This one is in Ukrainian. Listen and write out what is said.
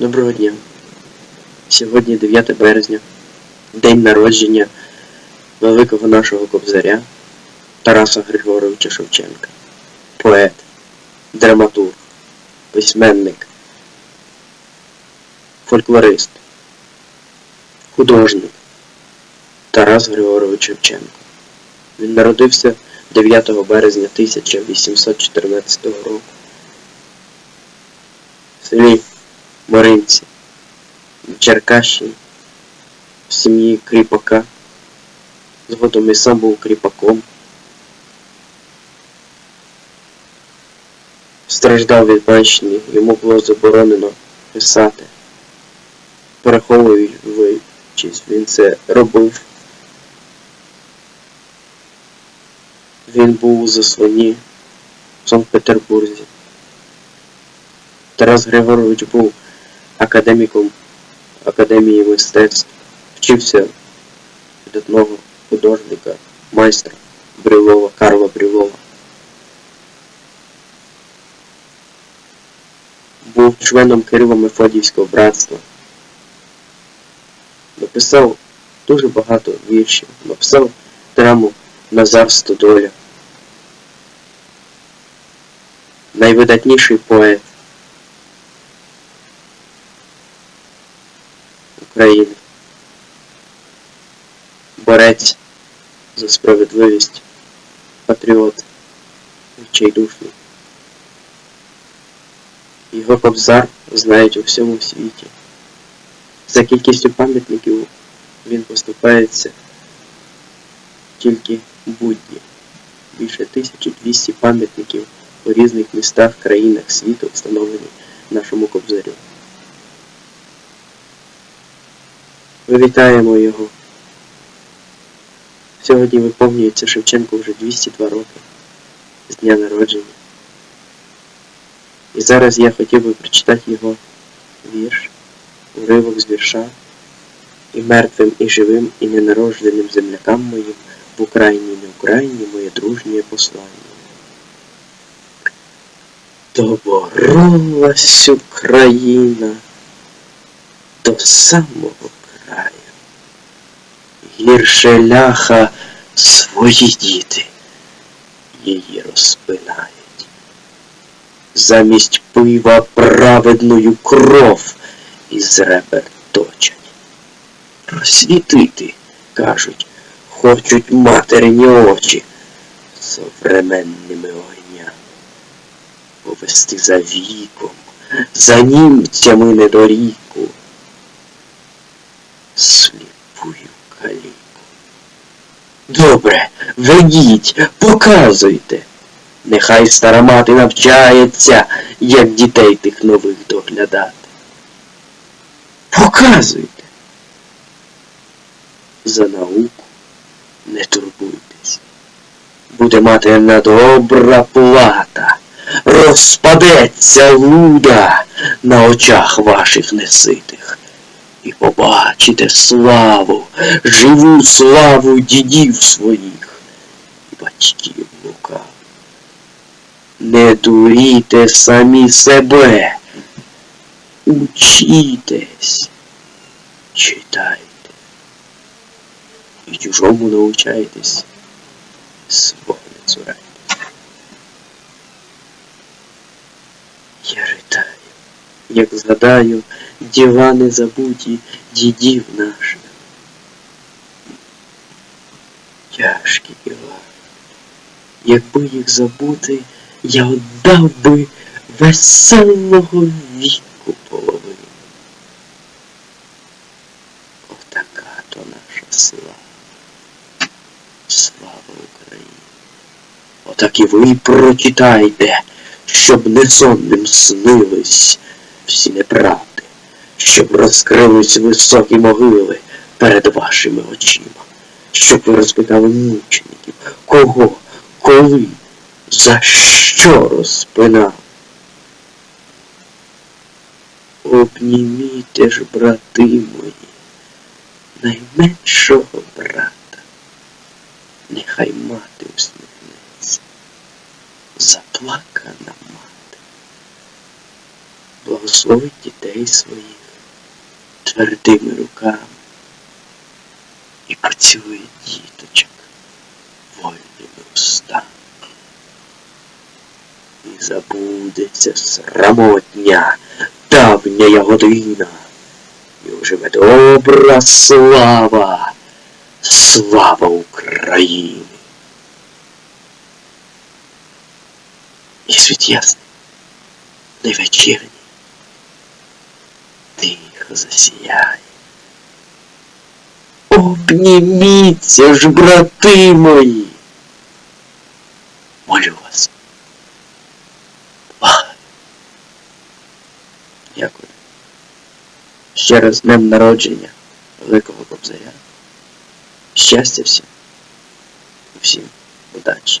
Доброго дня. Сьогодні 9 березня, день народження великого нашого кобзаря Тараса Григоровича Шевченка. Поет, драматург, письменник, фольклорист, художник Тарас Григорович Шевченко. Він народився 9 березня 1814 року в селі Маринці, в Черкащині, в сім'ї кріпака. Згодом і сам був кріпаком. Страждав від бачення, йому було заборонено писати. Переховуючись, він це робив. Він був у засланні в Санкт-Петербурзі. Тарас Григорович був академіком Академії мистецтв, вчився від одного художника, майстра Брюлова, Карла Брюлова. Був членом Кирило Мефодіївського братства. Написав дуже багато віршів, написав драму Назар Стодоля. Найвидатніший поет України. Борець за справедливість, патріот, відчайдушний. Його кобзар знають у всьому світі. За кількістю пам'ятників він поступається тільки будні. Більше 1200 пам'ятників у різних містах, країнах світу встановлені нашому кобзарю. Вивітаємо його. Сьогодні виповнюється Шевченку вже 202 роки з дня народження. І зараз я хотів би прочитати його вірш, уривок з вірша і мертвим, і живим, і ненародженим землякам моїм в Україні, не Україні, моє дружнє послання. Доборолась Україна до самого. Гірше ляха свої діти її розпинають. Замість пива праведною кров із ребер точать. Просвітити, кажуть, хочуть материні очі современними огнями. Повести за віком, за німцями недоріку, ведіть, показуйте. Нехай стара мати навчається, як дітей тих нових доглядати. Показуйте. За науку не турбуйтесь. Буде материна добра плата, розпадеться луда на очах ваших неситих. І побачите славу, живу славу дідів своїх батьків лукавих. Не дуріте самі себе, учітесь, читайте і чужому научайтесь, свого не цурайте. Я ритаю, як згадаю діла незабуті дідів наших. Тяжкі діла. Якби їх забути, я отдав би веселого віку половину. Отака то наша слава. Слава Україні. Отак і ви прочитайте, щоб несонним снились всі неправди, щоб розкрились високі могили перед вашими очима, щоб ви розпитали мучеників, кого, коли, за що розпинав. Обніміте ж, брати мої, найменшого брата, нехай мати усміхнеться, заплакана мати, благословить дітей своїх. твердими руками і поцілує діточок вольними устами. І забудеться срамотня, давня година, і оживе добра слава, слава України. І світ ясний, невечірній, тихо засіяє. Обніміться ж, брати мої. Дякую. Ще раз днем народження Великого Кобзаря. Щастя всім. Всім удачі.